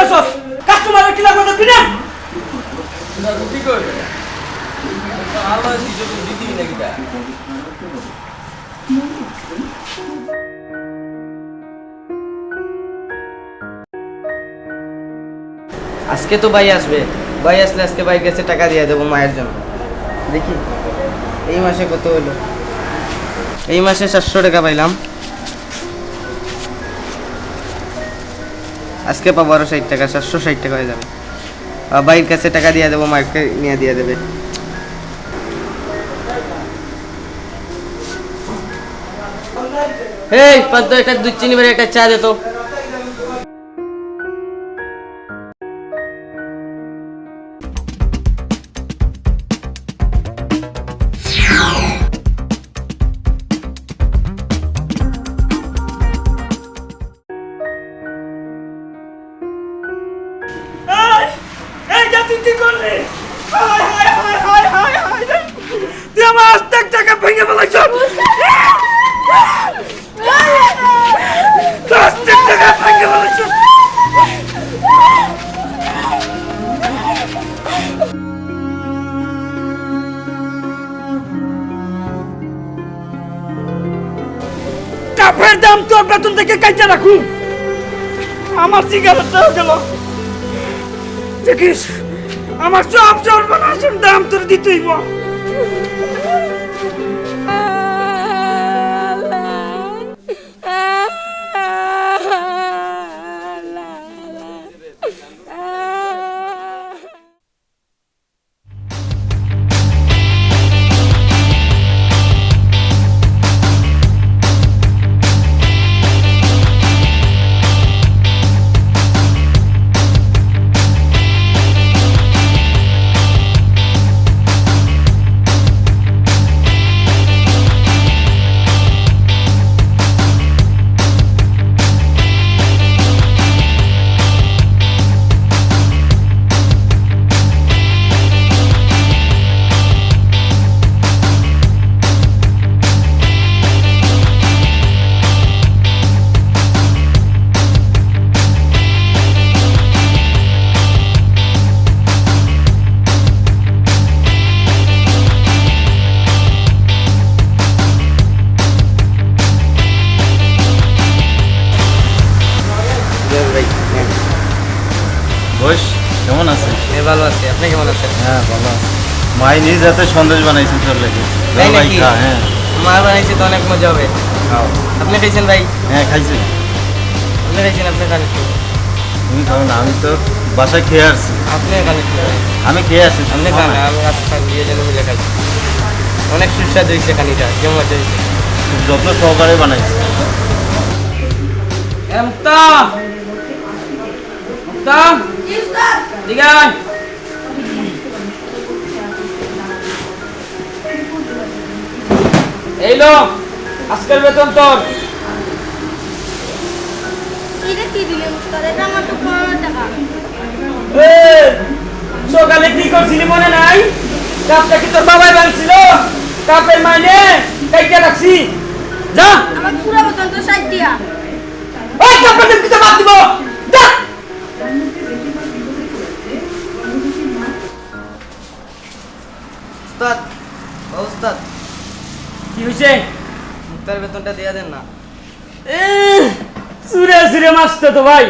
দেখতেছস কাস্টমারের কি লাগবে না কি তা আজকে তো ভাই আসবে। ভাই আসলে আজকে ভাই কাছে টাকা দিয়ে দেবো মায়ের জন্য। দেখি, এই মাসে কত হলো? এই মাসে চারশো টাকা পাইলাম। আজকে পাবো আরও ষাট টাকা, সাতশো ষাট টাকা হয়ে যাবে। বাইর কাছে টাকা দিয়ে দেবো, মাকে নিয়ে দিয়ে দেবে। এই পদ্ম একটা দুধ চিনি বেড়ে একটা চা দে তো। তুই কি করলি? হায় হায় হায় হায় হায় হায় টাকা ভেঙে ভেঙে ফেলাইছ। কাপের দাম তোর বেতন থেকে কাইটা রাখু আমার সিগারেটটাও গেল। দেখিস। আমার সব সর্বনাশের দাম তোর দিতেই ভালো আছি। আপনি কেমন আছেন? হ্যাঁ ভালো মাই নিজ হাতে সন্দেশ বানাইছে তোর লেগে? হ্যাঁ। মা বানাইছে তো অনেক মজা হবে। আপনি খাইছেন ভাই? হ্যাঁ খাইছি। আপনি খাইছেন আপনি খান তুমি খাও না আমি তো বাসায় খেয়ে আসছি। আপনি খান আমি খেয়ে আসছি। আপনি খান আমি রাত খান দিয়ে যেন মিলে খাই অনেক সুস্বাদু হয়েছে খানিটা কেমন মজা হয়েছে? যত্ন সহকারে বানাইছি। মুক্তা মুক্তা দিকে এই লো আজকের বেতন তোর। এটা কি দিলে মুস্তাদ? এটা আমার তো পনেরো টাকা। এই, সকালে কি করছিলি মনে নাই? কাপটা কি তোর বাবাই বানছিল? কাপের মাইনে কাইকে রাখছি। যা। আমার পুরো বেতন তো ষাট দিয়া। ওই কাপড় দিতে বাদ দিব? যা। উস্তাদ ও উস্তাদ কি হইছে? মুক্তার বেতনটা দিয়ে দেন না। সুরে সুরে মাসতে তো ভাই।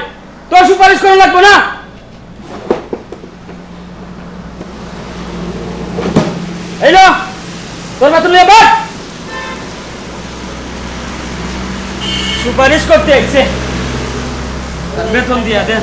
তোর সুপারিশ করা লাগবে না? এই লো তোর বেতন নিয়ে বাদ সুপারিশ করতে এসছে। বেতন দিয়া দেন।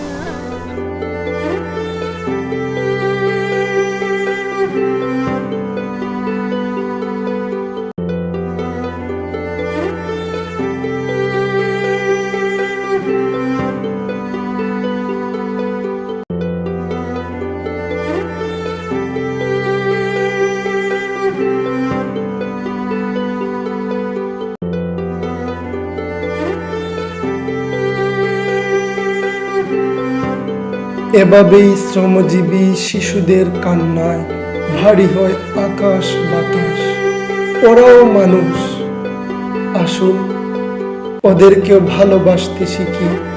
এভাবেই শ্রমজীবী শিশুদের কান্নায় ভারী হয় আকাশ বাতাস। ওরাও মানুষ। আসুন ওদেরকেও ভালোবাসতে শিখি।